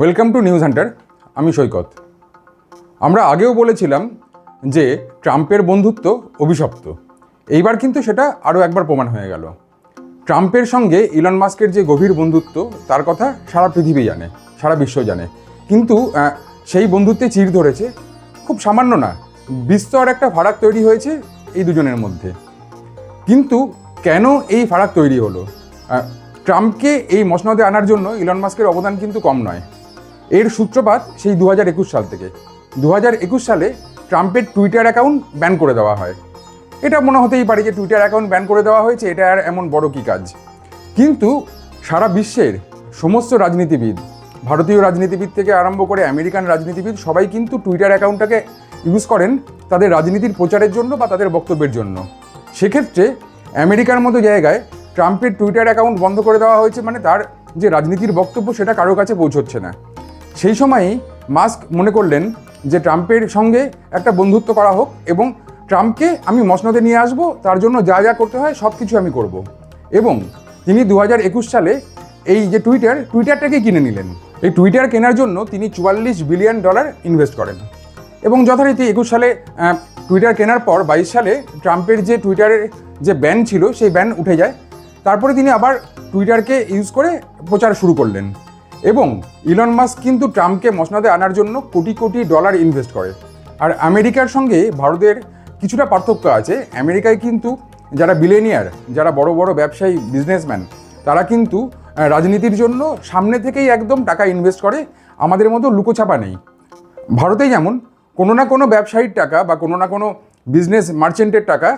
Welcome to news Hunter আমি সৈকত। আমরা আগেও বলেছিলাম যে ট্রাম্পের বন্ধুত্ব অভিশপ্ত। এইবার কিন্তু সেটা আরও একবার প্রমাণ হয়ে গেল। ট্রাম্পের সঙ্গে ইলন মাস্কের যে গভীর বন্ধুত্ব, তার কথা সারা পৃথিবী জানে, সারা বিশ্ব জানে। কিন্তু সেই বন্ধুত্বে চির ধরেছে, খুব সামান্য না, বিস্তর একটা ফারাক তৈরি হয়েছে এই দুজনের মধ্যে। কিন্তু কেন এই ফারাক তৈরি হলো? ট্রাম্পকে এই মসনদে আনার জন্য ইলন মাস্কের অবদান কিন্তু কম নয়। এর সূত্রপাত সেই দু হাজার একুশ সাল থেকে। দু হাজার একুশ সালে ট্রাম্পের টুইটার অ্যাকাউন্ট ব্যান করে দেওয়া হয়। এটা মনে হতেই পারে যে টুইটার অ্যাকাউন্ট ব্যান করে দেওয়া হয়েছে, এটা আর এমন বড় কী কাজ? কিন্তু সারা বিশ্বের সমস্ত রাজনীতিবিদ, ভারতীয় রাজনীতিবিদ থেকে আরম্ভ করে আমেরিকান রাজনীতিবিদ, সবাই কিন্তু টুইটার অ্যাকাউন্টটাকে ইউজ করেন তাদের রাজনীতির প্রচারের জন্য বা তাদের বক্তব্যের জন্য। সেক্ষেত্রে আমেরিকার মতো জায়গায় ট্রাম্পের টুইটার অ্যাকাউন্ট বন্ধ করে দেওয়া হয়েছে মানে তার যে রাজনীতির বক্তব্য সেটা কারও কাছে পৌঁছচ্ছে না। সেই সময়ই মাস্ক মনে করলেন যে ট্রাম্পের সঙ্গে একটা বন্ধুত্ব করা হোক এবং ট্রাম্পকে আমি মসনদে নিয়ে আসব, তার জন্য যা যা করতে হয় সব কিছু আমি করব। এবং তিনি দু হাজার একুশ সালে এই যে টুইটার, টুইটারটাকে কিনে নিলেন। এই টুইটার কেনার জন্য তিনি চুয়াল্লিশ বিলিয়ন ডলার ইনভেস্ট করেন। এবং যথারীতি একুশ সালে টুইটার কেনার পর বাইশ সালে ট্রাম্পের যে টুইটারের যে ব্যান ছিল, সেই ব্যান উঠে যায়। তারপরে তিনি আবার টুইটারকে ইউজ করে প্রচার শুরু করলেন। এবং ইলন মাস্ক কিন্তু ট্রাম্পকে মসনদে আনার জন্য কোটি কোটি ডলার ইনভেস্ট করে। আর আমেরিকার সঙ্গে ভারতের কিছুটা পার্থক্য আছে। আমেরিকায় কিন্তু যারা বিলেনিয়ার যারা বড় বড় ব্যবসায়ী বিজনেসম্যান তারা কিন্তু রাজনীতির জন্য সামনে থেকেই একদম টাকা ইনভেস্ট করে। আমাদের মতো লুকোছাপা নেই। ভারতে যেমন কোনো না কোনো ব্যবসায়ীর টাকা বা কোনো না কোনো বিজনেস মার্চেন্টের টাকা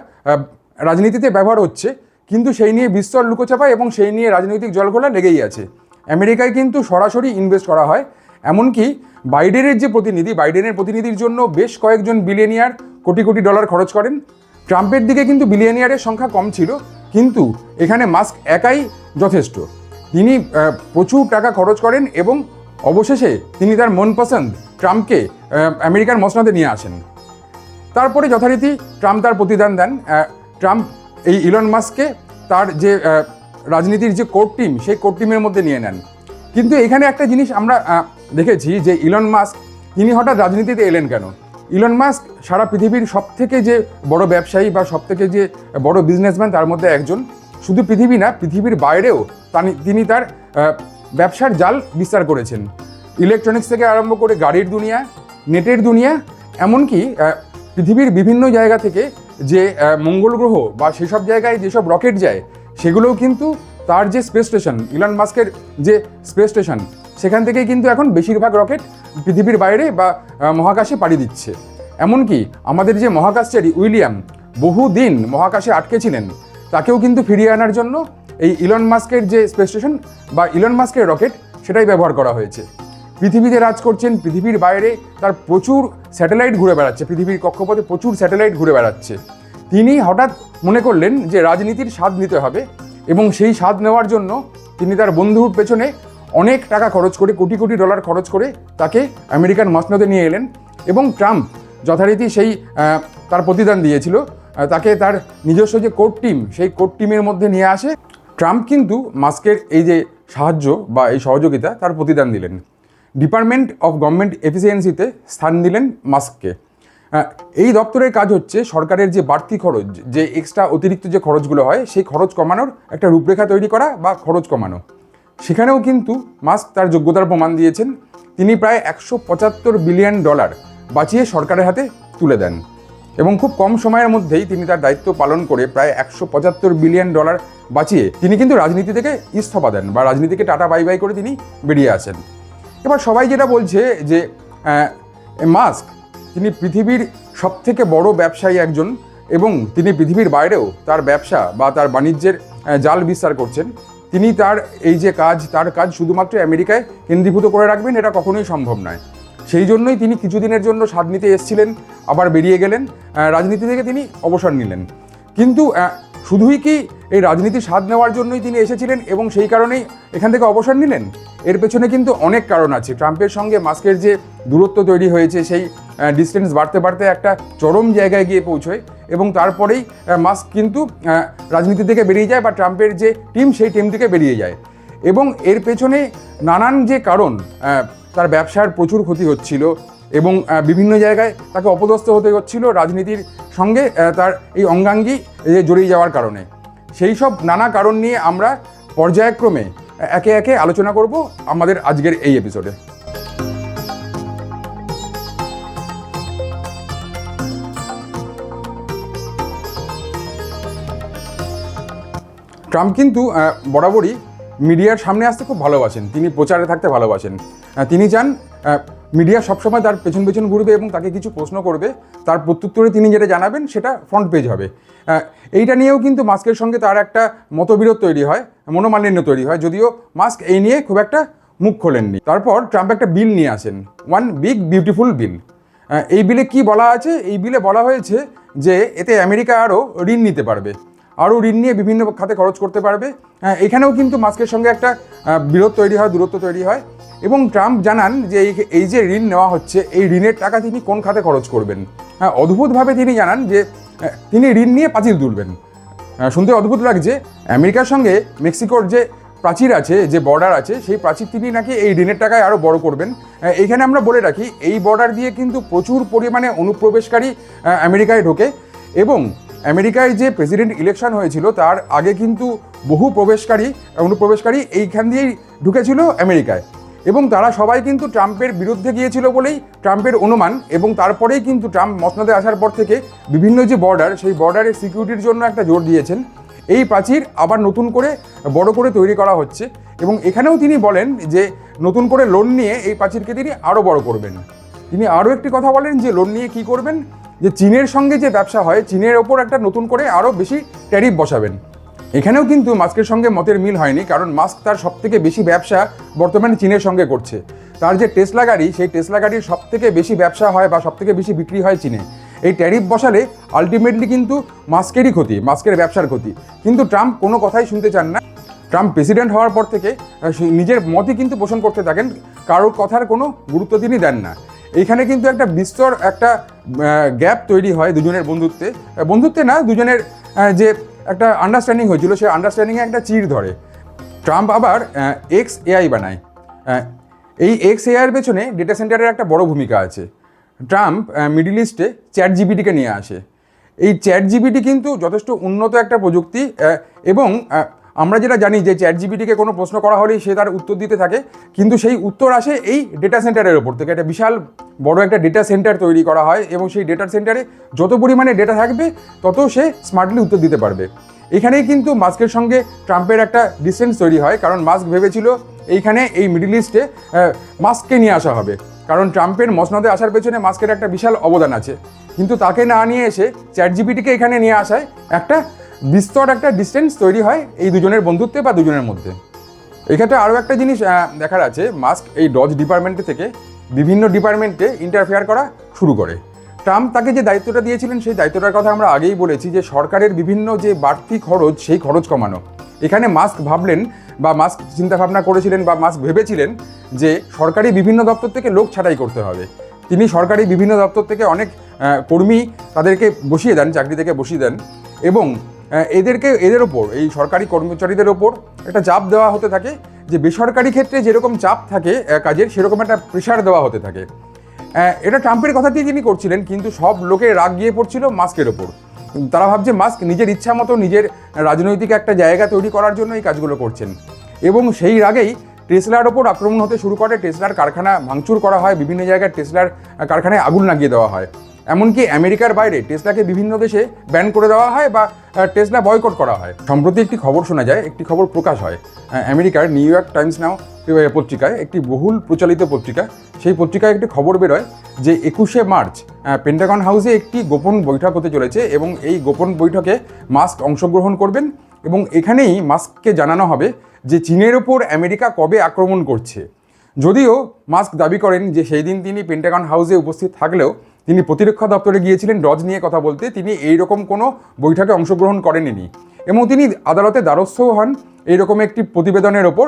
রাজনীতিতে ব্যবহার হচ্ছে, কিন্তু সেই নিয়ে বিস্তর লুকোচাপা এবং সেই নিয়ে রাজনৈতিক জলঘোলা লেগেই আছে। আমেরিকায় কিন্তু সরাসরি ইনভেস্ট করা হয়। এমনকি বাইডেনের যে প্রতিনিধি, বাইডেনের প্রতিনিধির জন্য বেশ কয়েকজন বিলিয়নিয়ার কোটি কোটি ডলার খরচ করেন। ট্রাম্পের দিকে কিন্তু বিলিয়নিয়ারের সংখ্যা কম ছিল, কিন্তু এখানে মাস্ক একাই যথেষ্ট। তিনি প্রচুর টাকা খরচ করেন এবং অবশেষে তিনি তার মনপসন্দ ট্রাম্পকে আমেরিকার মসনদে নিয়ে আসেন। তারপরে যথারীতি ট্রাম্প তার প্রতিদান দেন। ট্রাম্প এই ইলন মাস্ককে তার যে রাজনীতির যে কোর টিম, সেই কোর টিমের মধ্যে নিয়ে নেন। কিন্তু এখানে একটা জিনিস আমরা দেখেছি যে ইলন মাস্ক, তিনি হঠাৎ রাজনীতিতে এলেন কেন? ইলন মাস্ক সারা পৃথিবীর সব থেকে যে বড় ব্যবসায়ী বা সব থেকে যে বড় বিজনেসম্যান তার মধ্যে একজন। শুধু পৃথিবী না, পৃথিবীর বাইরেও তিনি তার ব্যবসার জাল বিস্তার করেছেন। ইলেকট্রনিক্স থেকে আরম্ভ করে গাড়ির দুনিয়া, নেটের দুনিয়া, এমনকি পৃথিবীর বিভিন্ন জায়গা থেকে যে মঙ্গল গ্রহ বা সেসব জায়গায় যেসব রকেট যায় সেগুলোও কিন্তু তার যে স্পেস স্টেশন ইলন মাস্কের যে স্পেস স্টেশন সেখান থেকেই কিন্তু এখন বেশিরভাগ রকেট পৃথিবীর বাইরে বা মহাকাশে পাড়ি দিচ্ছে। এমনকি আমাদের যে মহাকাশচারী উইলিয়াম, বহুদিন মহাকাশে আটকে ছিলেন, তাকেও কিন্তু ফিরিয়ে আনার জন্য এই ইলন মাস্কের যে স্পেস স্টেশন বা ইলন মাস্কের রকেট সেটাই ব্যবহার করা হয়েছে। পৃথিবীতে রাজ করছেন, পৃথিবীর বাইরে তার প্রচুর স্যাটেলাইট ঘুরে বেড়াচ্ছে, পৃথিবীর কক্ষপথে প্রচুর স্যাটেলাইট ঘুরে বেড়াচ্ছে। তিনি হঠাৎ মনে করলেন যে রাজনীতির স্বাদ নিতে হবে এবং সেই স্বাদ নেওয়ার জন্য তিনি তার বন্ধুর পেছনে অনেক টাকা খরচ করে, কোটি কোটি ডলার খরচ করে তাকে আমেরিকান মসনদে নিয়ে এলেন এবং ট্রাম্প যথারীতি সেই তার প্রতিদান দিয়েছিল। তাকে তার নিজস্ব যে কোর্ট টিম, সেই কোর্ট টিমের মধ্যে নিয়ে আসে। ট্রাম্প কিন্তু মাস্কের এই যে সাহায্য বা এই সহযোগিতা তার প্রতিদান দিলেন। ডিপার্টমেন্ট অফ গভর্নমেন্ট এফিসিয়েন্সিতে স্থান দিলেন মাস্ককে। এই দপ্তরের কাজ হচ্ছে সরকারের যে বাড়তি খরচ, যে এক্সট্রা অতিরিক্ত যে খরচগুলো হয়, সেই খরচ কমানোর একটা রূপরেখা তৈরি করা বা খরচ কমানো। সেখানেও কিন্তু মাস্ক তার যোগ্যতার প্রমাণ দিয়েছেন। তিনি প্রায় একশো পঁচাত্তর বিলিয়ন ডলার বাঁচিয়ে সরকারের হাতে তুলে দেন। এবং খুব কম সময়ের মধ্যেই তিনি তার দায়িত্ব পালন করে প্রায় একশো পঁচাত্তর বিলিয়ন ডলার বাঁচিয়ে তিনি কিন্তু রাজনীতি থেকে ইস্তফা দেন বা রাজনীতিকে টাটা বাই বাই করে তিনি বেরিয়ে আসেন। এবার সবাই যেটা বলছে যে মাস্ক তিনি পৃথিবীর সবথেকে বড় ব্যবসায়ী একজন এবং তিনি পৃথিবীর বাইরেও তার ব্যবসা বা তার বাণিজ্যের জাল বিস্তার করছেন। তিনি তার এই যে কাজ, তার কাজ শুধুমাত্র আমেরিকায় কেন্দ্রীভূত করে রাখবেন, এটা কখনোই সম্ভব নয়। সেই জন্যই তিনি কিছুদিনের জন্য স্বাদ নিতে এসেছিলেন, আবার বেরিয়ে গেলেন রাজনীতি থেকে তিনি অবসর নিলেন। কিন্তু শুধুই কি এই রাজনীতির স্বাদ নেওয়ার জন্যই তিনি এসেছিলেন এবং সেই কারণেই এখান থেকে অবসর নিলেন। এর পেছনে কিন্তু অনেক কারণ আছে। ট্রাম্পের সঙ্গে মাস্কের যে দূরত্ব তৈরি হয়েছে, সেই ডিস্টেন্স বাড়তে বাড়তে একটা চরম জায়গায় গিয়ে পৌঁছয় এবং তারপরেই মাস্ক কিন্তু রাজনীতি থেকে বেরিয়ে যায় বা ট্রাম্পের যে টিম সেই টিম থেকে বেরিয়ে যায়। এবং এর পেছনে নানান যে কারণ তার ব্যবসার প্রচুর ক্ষতি হচ্ছিল এবং বিভিন্ন জায়গায় তাকে অপদস্থ হতে হচ্ছিল রাজনীতির সঙ্গে তার এই অঙ্গাঙ্গি জড়িয়ে যাওয়ার কারণে। সেই সব নানা কারণ নিয়ে আমরা পর্যায়ক্রমে একে একে আলোচনা করব আমাদের আজকের এই এপিসোডে ট্রাম্প কিন্তু বরাবরই মিডিয়ার সামনে আসতে খুব ভালোবাসেন। তিনি প্রচারে থাকতে ভালোবাসেন। তিনি চান মিডিয়া সবসময় তার পেছন পেছন ঘুরবে এবং তাকে কিছু প্রশ্ন করবে, তার প্রত্যুত্তরে তিনি যেটা জানাবেন সেটা ফ্রন্ট পেজ হবে। এইটা নিয়েও কিন্তু মাস্কের সঙ্গে তার একটা মতবিরোধ তৈরি হয়, মনোমালিন্য তৈরি হয়, যদিও মাস্ক এই নিয়ে খুব একটা মুখ খোলেননি। তারপর ট্রাম্প একটা বিল নিয়ে আসেন ওয়ান বিগ বিউটিফুল বিল এই বিলে কি বলা আছে? এই বিলে বলা হয়েছে যে এতে আমেরিকা আরও ঋণ নিতে পারবে। আরও ঋণ নিয়ে বিভিন্ন খাতে খরচ করতে পারবে। হ্যাঁ, এখানেও কিন্তু মাস্কের সঙ্গে একটা বিরোধ তৈরি হয় দূরত্ব তৈরি হয়। এবং ট্রাম্প জানান যে এই যে ঋণ নেওয়া হচ্ছে এই ঋণের টাকা তিনি কোন খাতে খরচ করবেন? হ্যাঁ অদ্ভুতভাবে তিনি জানান যে তিনি ঋণ নিয়ে পাঁচিল তুলবেন। শুনতে অদ্ভুত লাগছে। আমেরিকার সঙ্গে মেক্সিকোর যে প্রাচীর আছে যে বর্ডার আছে সেই প্রাচীর তিনি নাকি এই ঋণের টাকায় আরও বড় করবেন। আহ, এইখানে আমরা বলে রাখি এই বর্ডার দিয়ে কিন্তু প্রচুর পরিমাণে অনুপ্রবেশকারী আমেরিকায় ঢোকে। এবং আমেরিকায় যে প্রেসিডেন্ট ইলেকশন হয়েছিল, তার আগে কিন্তু বহু প্রবেশকারী, অনুপ্রবেশকারী এইখান দিয়েই ঢুকেছিল আমেরিকায়। এবং তারা সবাই কিন্তু ট্রাম্পের বিরুদ্ধে গিয়েছিল বলেই ট্রাম্পের অনুমান এবং তারপরেই কিন্তু ট্রাম্প মসনাদে আসার পর থেকে বিভিন্ন যে বর্ডার সেই বর্ডারের সিকিউরিটির জন্য একটা জোর দিয়েছেন। এই প্রাচীর আবার নতুন করে বড় করে তৈরি করা হচ্ছে এবং এখানেও তিনি বলেন যে নতুন করে লোন নিয়ে এই প্রাচীরকে তিনি আরও বড় করবেন। তিনি আরও একটি কথা বলেন যে লোন নিয়ে কি করবেন? যে চীনের সঙ্গে যে ব্যবসা হয়, চীনের ওপর একটা নতুন করে আরও বেশি ট্যারিফ বসাবেন। এখানেও কিন্তু মাস্কের সঙ্গে মতের মিল হয়নি, কারণ মাস্ক তার সব থেকে বেশি ব্যবসা বর্তমানে চীনের সঙ্গে করছে। তার যে টেসলা গাড়ি, সেই টেসলা গাড়ির সব থেকে বেশি ব্যবসা হয় বা সব থেকে বেশি বিক্রি হয় চীনে। এই ট্যারিফ বসালে আলটিমেটলি কিন্তু মাস্কেরই ক্ষতি, মাস্কের ব্যবসার ক্ষতি। কিন্তু ট্রাম্প কোনো কথাই শুনতে চান না। ট্রাম্প প্রেসিডেন্ট হওয়ার পর থেকে নিজের মতই কিন্তু পোষণ করতে থাকেন, কারোর কথার কোনো গুরুত্ব তিনি দেন না। এইখানে কিন্তু একটা বিস্তর একটা গ্যাপ তৈরি হয় দুজনের বন্ধুত্বে। বন্ধুত্বে না, দুজনের যে একটা আন্ডারস্ট্যান্ডিং হয়েছিল, সেই আন্ডারস্ট্যান্ডিংয়ে একটা চির ধরে। ট্রাম্প আবার এক্স এআই বানায়। এই এক্স এআইয়ের পেছনে ডেটা সেন্টারের একটা বড় ভূমিকা আছে। ট্রাম্প মিডিল ইস্টে চ্যাট জিবিটিকে নিয়ে আসে। এই চ্যাট জিবিটি কিন্তু যথেষ্ট উন্নত একটা প্রযুক্তি এবং আমরা যেটা জানি যে চ্যাট জিবিটিকে কোনো প্রশ্ন করা হলেই সে তার উত্তর দিতে থাকে, কিন্তু সেই উত্তর আসে এই ডেটা সেন্টারের ওপর থেকে। একটা বিশাল বড় একটা ডেটা সেন্টার তৈরি করা হয় এবং সেই ডেটা সেন্টারে যত পরিমাণে ডেটা থাকবে, তত সে স্মার্টলি উত্তর দিতে পারবে। এখানেই কিন্তু মাস্কের সঙ্গে ট্রাম্পের একটা ডিস্টেন্স তৈরি হয়, কারণ মাস্ক ভেবেছিল এইখানে এই মিডিল ইস্টে মাস্ককে নিয়ে আসা হবে। কারণ ট্রাম্পের মসনদে আসার পেছনে মাস্কের একটা বিশাল অবদান আছে। কিন্তু তাকে না নিয়ে এসে চ্যাট জিপিটিকে এখানে নিয়ে আসায় একটা বিস্তর একটা ডিস্টেন্স তৈরি হয় এই দুজনের বন্ধুত্বে বা দুজনের মধ্যে। এক্ষেত্রে আরও একটা জিনিস দেখার আছে, মাস্ক এই ডজ ডিপার্টমেন্টে থেকে বিভিন্ন ডিপার্টমেন্টে ইন্টারফেয়ার করা শুরু করে। ট্রাম্প তাকে যে দায়িত্বটা দিয়েছিলেন, সেই দায়িত্বটার কথা আমরা আগেই বলেছি যে সরকারের বিভিন্ন যে বাড়তি খরচ, সেই খরচ কমানো। এখানে মাস্ক ভাবলেন বা মাস্ক চিন্তাভাবনা করেছিলেন বা মাস্ক ভেবেছিলেন যে সরকারি বিভিন্ন দপ্তর থেকে লোক ছাঁটাই করতে হবে। তিনি সরকারি বিভিন্ন দপ্তর থেকে অনেক কর্মী তাদেরকে বসিয়ে দেন, চাকরি থেকে বসিয়ে দেন এবং এদেরকে, এদের ওপর, এই সরকারি কর্মচারীদের ওপর একটা চাপ দেওয়া হতে থাকে, যে বেসরকারি ক্ষেত্রে যেরকম চাপ থাকে কাজের, সেরকম একটা প্রেশার দেওয়া হতে থাকে। এটা ট্রাম্পের কথা দিয়ে তিনি করছিলেন, কিন্তু সব লোকের রাগ গিয়ে পড়ছিল মাস্কের ওপর। তারা ভাবছে মাস্ক নিজের ইচ্ছা মতো নিজের রাজনৈতিক একটা জায়গা তৈরি করার জন্য এই কাজগুলো করছেন। এবং সেই রাগেই টেসলার ওপর আক্রমণ হতে শুরু করে। টেসলার কারখানা ভাঙচুর করা হয়, বিভিন্ন জায়গায় টেসলার কারখানায় আগুন লাগিয়ে দেওয়া হয়। এমনকি আমেরিকার বাইরে টেসলাকে বিভিন্ন দেশে ব্যান করে দেওয়া হয় বা টেসলা বয়কট করা হয়। সম্প্রতি একটি খবর শোনা যায়, একটি খবর প্রকাশ হয়। আমেরিকার নিউ ইয়র্ক টাইমস নাও পত্রিকায় একটি বহুল প্রচলিত পত্রিকা। সেই পত্রিকায় একটি খবর বেরোয় যে একুশে মার্চ পেন্টাগন হাউসে একটি গোপন বৈঠক হতে চলেছে এবং এই গোপন বৈঠকে মাস্ক অংশগ্রহণ করবেন এবং এখানেই মাস্ককে জানানো হবে যে চীনের ওপর আমেরিকা কবে আক্রমণ করছে। যদিও মাস্ক দাবি করেন যে সেই দিন তিনি পেন্টাগন হাউসে উপস্থিত থাকলেও তিনি প্রতিরক্ষা দপ্তরে গিয়েছিলেন ডজ নিয়ে কথা বলতে। তিনি এই রকম কোনো বৈঠকে অংশগ্রহণ করেননি। এবং তিনি আদালতে দ্বারস্থও হন। এইরকম একটি প্রতিবেদনের ওপর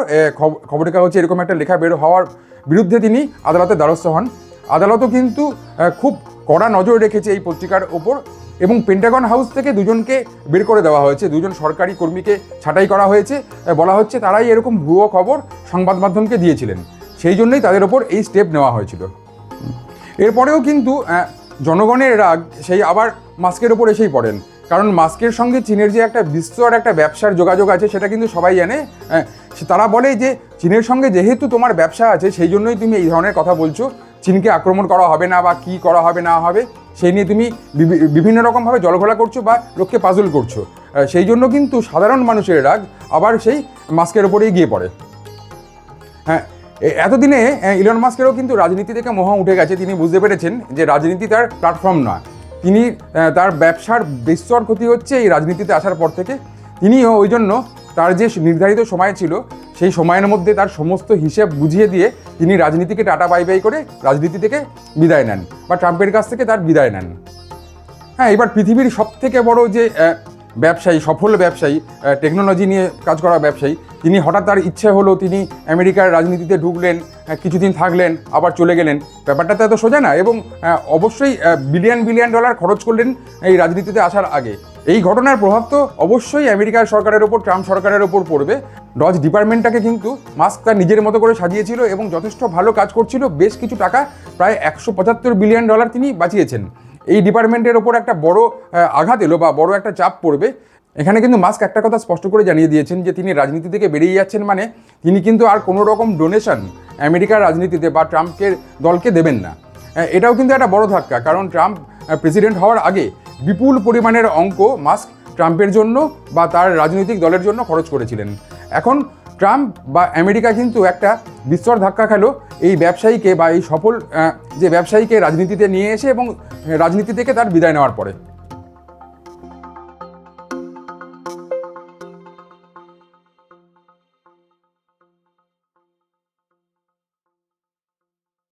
খবরের কাগজে এরকম একটা লেখা বের হওয়ার বিরুদ্ধে তিনি আদালতে দ্বারস্থ হন। আদালতও কিন্তু খুব কড়া নজর রেখেছে এই পত্রিকার ওপর। এবং পেন্টাগন হাউস থেকে দুজনকে বের করে দেওয়া হয়েছে। দুজন সরকারি কর্মীকে ছাঁটাই করা হয়েছে। বলা হচ্ছে তারাই এরকম ভুয়ো খবর সংবাদ মাধ্যমকে দিয়েছিলেন। সেই জন্যই তাদের ওপর এই স্টেপ নেওয়া হয়েছিল। এরপরেও কিন্তু জনগণের রাগ সেই আবার মাস্কের ওপর এসেই পড়েন। কারণ মাস্কের সঙ্গে চীনের যে একটা বিস্তর একটা ব্যবসার যোগাযোগ আছে, সেটা কিন্তু সবাই জানে। তারা বলে যে, চীনের সঙ্গে যেহেতু তোমার ব্যবসা আছে, সেই জন্যই তুমি এই ধরনের কথা বলছো। চীনকে আক্রমণ করা হবে না বা কি করা হবে না হবে, সেই নিয়ে তুমি বিভিন্ন রকমভাবে জলঘোলা করছ বা লোককে পাজল করছ। সেই জন্য কিন্তু সাধারণ মানুষের রাগ আবার সেই মাস্কের ওপরেই গিয়ে পড়ে। হ্যাঁ এতদিনে ইলন মাস্কেরও কিন্তু রাজনীতি থেকে মোহ উঠে গেছে, তিনি বুঝতে পেরেছেন যে রাজনীতি তার প্ল্যাটফর্ম নয়। তিনি তার ব্যবসার বিস্তর ক্ষতি হচ্ছে এই রাজনীতিতে আসার পর থেকে। তিনিও ওই জন্য তার যে নির্ধারিত সময় ছিল, সেই সময়ের মধ্যে তার সমস্ত হিসেব বুঝিয়ে দিয়ে তিনি রাজনীতিকে টাটা বাই বাই করে রাজনীতি থেকে বিদায় নেন বা ট্রাম্পের কাছ থেকে তার বিদায় নেন। হ্যাঁ এবার পৃথিবীর সব থেকে বড় যে ব্যবসায়ী, সফল ব্যবসায়ী টেকনোলজি নিয়ে কাজ করা ব্যবসায়ী, তিনি হঠাৎ তার ইচ্ছে হলো তিনি আমেরিকার রাজনীতিতে ঢুকলেন কিছুদিন থাকলেন, আবার চলে গেলেন। ব্যাপারটা তো এত সোজা না এবং অবশ্যই বিলিয়ন বিলিয়ন ডলার খরচ করলেন এই রাজনীতিতে আসার আগে। এই ঘটনার প্রভাব তো অবশ্যই আমেরিকার সরকারের ওপর, ট্রাম্প সরকারের ওপর পড়বে। ডজ ডিপার্টমেন্টটাকে কিন্তু মাস্ক তার নিজের মতো করে সাজিয়েছিল এবং যথেষ্ট ভালো কাজ করছিল। বেশ কিছু টাকা, প্রায় একশো পঁচাত্তর বিলিয়ন ডলার তিনি বাঁচিয়েছেন। এই ডিপার্টমেন্টের ওপর একটা বড় আঘাত এলো বা বড় একটা চাপ পড়বে। এখানে কিন্তু মাস্ক একটা কথা স্পষ্ট করে জানিয়ে দিয়েছেন যে তিনি রাজনীতি থেকে বেরিয়ে যাচ্ছেন মানে তিনি কিন্তু আর কোনো রকম ডোনেশন আমেরিকার রাজনীতিতে বা ট্রাম্পকে দলকে দেবেন না। এটাও কিন্তু একটা বড় ধাক্কা, কারণ ট্রাম্প প্রেসিডেন্ট হওয়ার আগে বিপুল পরিমাণের অঙ্ক মাস্ক ট্রাম্পের জন্য বা তার রাজনৈতিক দলের জন্য খরচ করেছিলেন। এখন ট্রাম্প বা আমেরিকা কিন্তু একটা বিস্তর ধাক্কা খেলো এই ব্যবসায়ীকে বা এই সফল যে ব্যবসায়ীকে রাজনীতিতে নিয়ে এসে এবং রাজনীতি থেকে তার বিদায় নেওয়ার পরে।